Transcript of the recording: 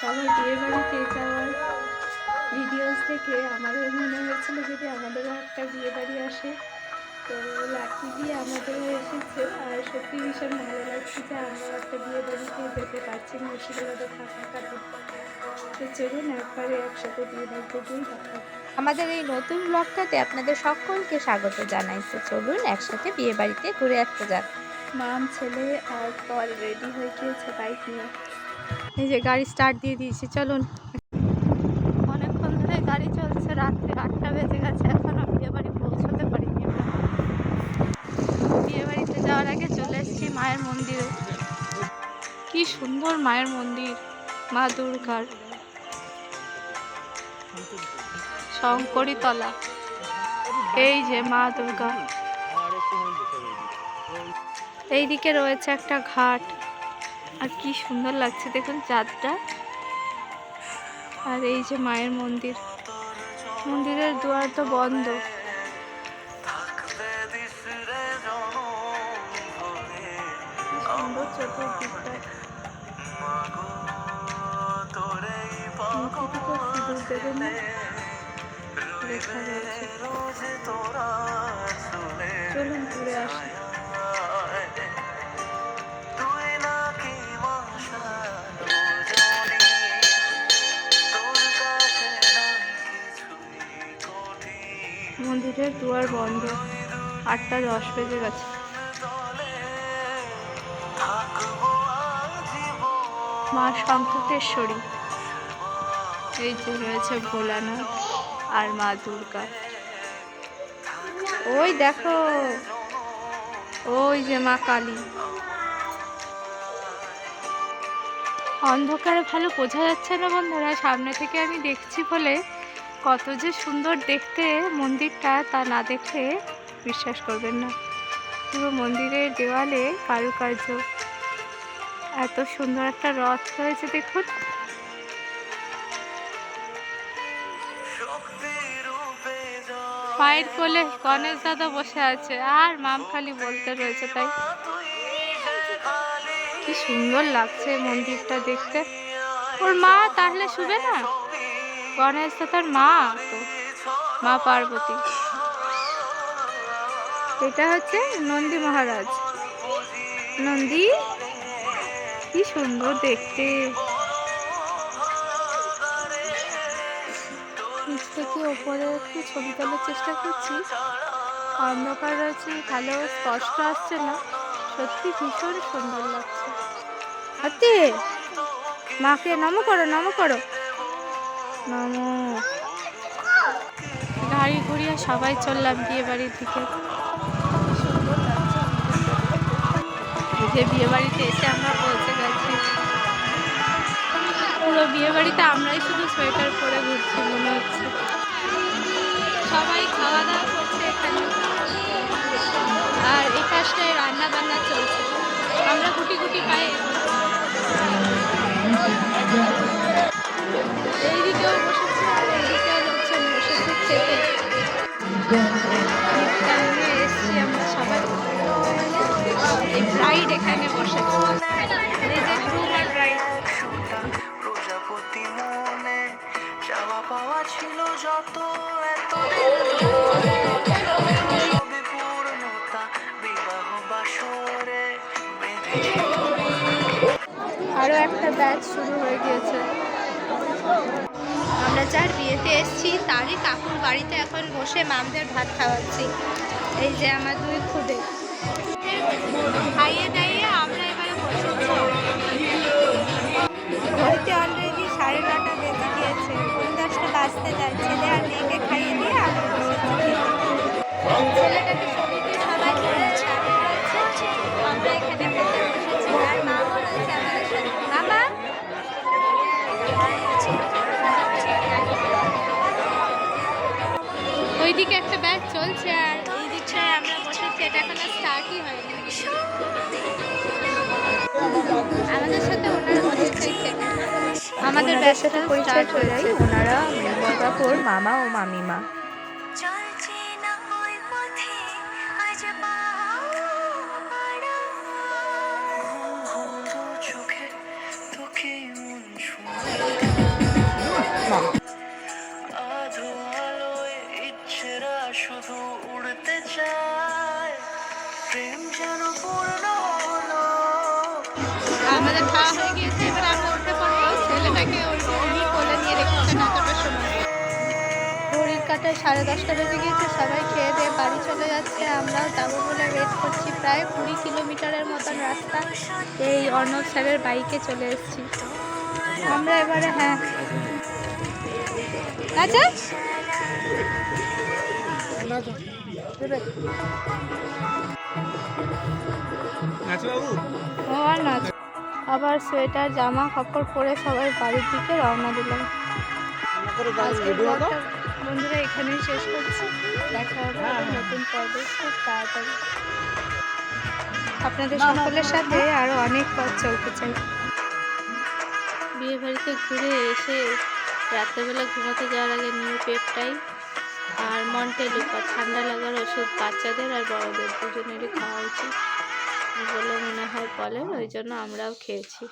সবার বিয়ে বাড়িতে যাওয়ার ভিডিওস থেকে আমাদের মনে হয়েছিল যদি আমাদেরও একটা বিয়ে বাড়ি আসে তো লাকি দিয়ে আমাদেরও এসেছে। আর সত্যি ভীষণ ভালো লাগছে যে আমরা একটা বিয়ে বাড়িতে যেতে পারছি মুর্শিদাবাদে থাকা কাটে তো চলুন একবারে একসাথে বিয়ে বাড়িতে গিয়ে দেখা আমাদের এই নতুন ব্লগটাতে আপনাদের সকলকে স্বাগত জানাই। তো চলুন একসাথে বিয়ে বাড়িতে ঘুরে আসতে যাক। মাম ছেলে আর পল রেডি হয়ে গিয়েছে বাইক নিয়ে এই যে গাড়ি স্টার্ট দিয়ে দিয়েছি, চলুন। অনেকক্ষণ ধরে গাড়ি চলছে, রাত্রে আটটা বেজে গেছে এখনও বিয়ে বাড়ি পৌঁছতে পারিনি আমরা বিয়ে বাড়িতে যাওয়ার আগে চলে এসেছি মায়ের মন্দিরে। কি সুন্দর মায়ের মন্দির, মা দুর্গার। শঙ্করী তলা এই যে মা দুর্গা। এইদিকে রয়েছে একটা ঘাট। আর কি সুন্দর লাগছে দেখুন চাঁদটা। আর এই যে মায়ের মন্দির। মন্দিরের দুয়ার তো বন্ধ। সুন্দর চলুন ঘুরে আসি। মন্দিরের দুয়ার বন্ধ। আটটা দশ বেজে গেছে। মা শঙ্কটেশ্বরী। এই যে রয়েছে ভোলানাথ আর মা দুর্গা। ওই দেখো, ওই যে মা কালী। অন্ধকারে ভালো বোঝা যাচ্ছে না বন্ধুরা, সামনে থেকে আমি দেখছি বলে কত যে সুন্দর দেখতে মন্দিরটা তা না দেখলে বিশ্বাস করবেন না। পুরো মন্দিরের দেওয়ালে কারুকার্য। এত সুন্দর একটা রথ রয়েছে দেখুন। পায়ের কোলে গণেশ দাদা বসে আছে, আর মাম খালি বলতে রয়েছে তাই। কি সুন্দর লাগছে মন্দিরটা দেখতে। ওর মা তাহলে শুবে না? গণেশ দাদার মা তো, মা পার্বতী। এটা হচ্ছে নন্দী মহারাজ। নন্দী, কি সুন্দর দেখতে। নিচ থেকে ওপরে একটু ছবি তোলার চেষ্টা করছি? অন্ধকার আছে ভালো স্পষ্ট আসছে না। সত্যি ভীষণ সুন্দর লাগছে। মাকে নম করো নম করো। গাড়ি ঘুরিয়ে সবাই চললাম বিয়ে বাড়ির দিকে। যে বিয়ে বাড়িতে এসে আমরা পৌঁছে গেছি। পুরো বিয়ে বাড়িতে আমরাই শুধু সোয়েটার পরে ঘুরছি, মনে হচ্ছে। সবাই খাওয়া দাওয়া করছে এখানে। আর এই কাজটায় রান্না বান্না চলছে। আমরা গুটি গুটি পায়ে মনে চাওয়া পাওয়া ছিল যত এত। আরও একটা ব্যাচ শুরু হয়ে গিয়েছে। আমরা যার বিয়েতে এসেছি তারই কাকুর বাড়িতে এখন বসে মামদের ভাত খাওয়াচ্ছি। এই যে আমার দুই খুদে। খাইয়ে ঘড়িতে অলরেডি সাড়ে নটা বেজে গিয়েছে। পৌনে দশটা বাজতে যায় ছেলে আর মেয়েকে খাইয়ে দিয়ে বসেছি ছেলেটাকে সবাইকে সবাই আমরা এখানে ওইদিকে একটা ব্যাচ চলছে আর এই দিকটায় আমরা বসেছি। এটা এখনও স্টার্টই হয়নি। আমাদের সাথে ওনাদের সাথে পরিচয় হয়ে যায় ওনারা মানে মেঘবর কাকুর মামা ও মামিমা। শুধু উড়তে চায়। প্রেম যেন পূর্ণ আমাদের খাওয়া হয়ে গিয়েছে। কাটায় সাড়ে দশটা বেজে গিয়েছে সবাই খেয়ে দিয়ে বাড়ি চলে যাচ্ছে। আমরাও যাব বলে ওয়েট করছি প্রায় কুড়ি কিলোমিটারের মতন রাস্তা। এই অর্ণব স্যারের বাইকে চলে এসেছি। আমরা এবারে হ্যাঁ। আচ্ছা। আবার সোয়েটার জামা কাপড় পরে সবাই বাড়ির দিকে রওনা দিলাম। বন্ধুরা এখানেই শেষ করছি। দেখা হবে আবার নতুন পর্বে। খুব তাড়াতাড়ি। আপনাদের সকলের সাথে আরও অনেক পথ চলতে চাই। বিয়ে বাড়িতে ঘুরে এসে রাত্রেবেলা ঘুমাতে যাওয়ার আগে নিউ পেপটাই আর মন্টেলুকা ঠান্ডা লাগার ওষুধ বাচ্চাদের আর বড়দের দুজনেরই খাওয়া উচিত। বলে মনে হয় বলেন ওই জন্য আমরাও খেয়েছি।